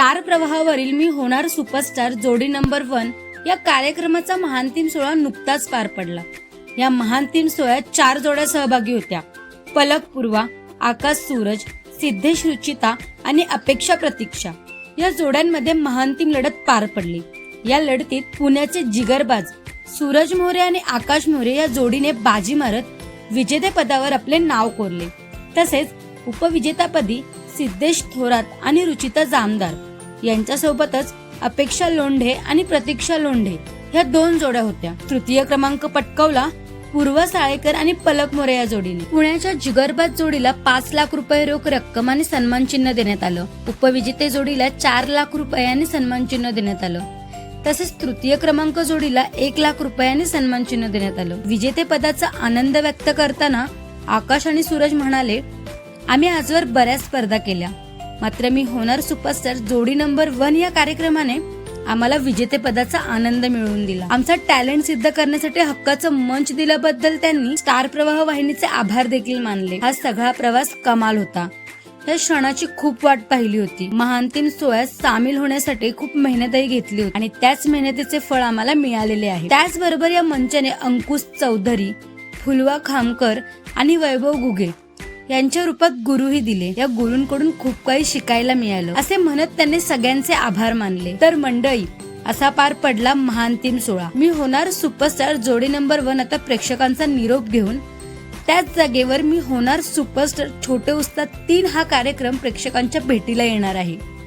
Star प्रवाहावरील मी होणार superstar जोडी number one या कार्यक्रमाचा महांतिम सोहळा नुकताच पार पडला. या महांतिम सोहळ्यात चार जोड्या सहभागी होत्या. पलक पूर्वा आकाश सूरज सिद्धेश रुचिता आणि अपेक्षा प्रतीक्षा या जोड्यांमध्ये महांतिम लढत पार पडली. या लढतीत पुण्याचे जिगरबाज सूरज मोरे आणि आकाश मोरे या जोडीने बाजी मारत विजेतेपदावर आपले नाव कोरले. तसेच उपविजेतापदी सिद्धेश थोरात आणि रुचिता जामदार यांच्यासोबतच अपेक्षा लोंढे आणि प्रतीक्षा लोंढे ह्या दोन जोड्या होत्या. तृतीय क्रमांक पटकावला पूर्व साळेकर आणि पलक मोरे या जोडीने. पुण्याच्या जिगरबाज जोडीला पाच लाख रुपये रोख रक्कम आणि सन्मान चिन्ह देण्यात आलं. उपविजेते जोडीला चार लाख रुपये आणि सन्मान चिन्ह देण्यात आलं. तसेच तृतीय क्रमांक जोडीला एक लाख रुपयाने सन्मान चिन्ह देण्यात आलं. विजेते पदाचा आनंद व्यक्त करताना आकाश आणि सूरज म्हणाले आम्ही आजवर बऱ्याच स्पर्धा केल्या. मात्र मी होणार सुपरस्टार जोडी नंबर वन या कार्यक्रमाने आम्हाला विजेतेपदाचा आनंद मिळवून दिला. आमचा टॅलेंट सिद्ध करण्यासाठी हक्काचं मंच दिल्याबद्दल त्यांनी स्टार प्रवाह वाहिनीचे आभार देखील मानले. हा सगळा प्रवास कमाल होता. या क्षणाची खूप वाट पाहिली होती. महांतिम सोहळ्यात सामील होण्यासाठी खूप मेहनतही घेतली होती आणि त्याच मेहनतीचे फळ आम्हाला मिळालेले आहे. त्याचबरोबर या मंचाने अंकुश चौधरी फुलवा खामकर आणि वैभव गुगे यांच्या रूपात गुरुही दिले. या गुरूंकडून खूप काही शिकायला मिळालं. असे म्हणत त्यांनी सगळ्यांचे आभार मानले. तर मंडळी असा पार पडला महांतिम सोहळा. मी होणार सुपरस्टार जोडी नंबर वन आता प्रेक्षकांचा निरोप घेऊन. त्याच जागेवर मी होणार सुपरस्टार छोटे उस्ताद तीन हा कार्यक्रम प्रेक्षकांच्या भेटीला येणार आहे.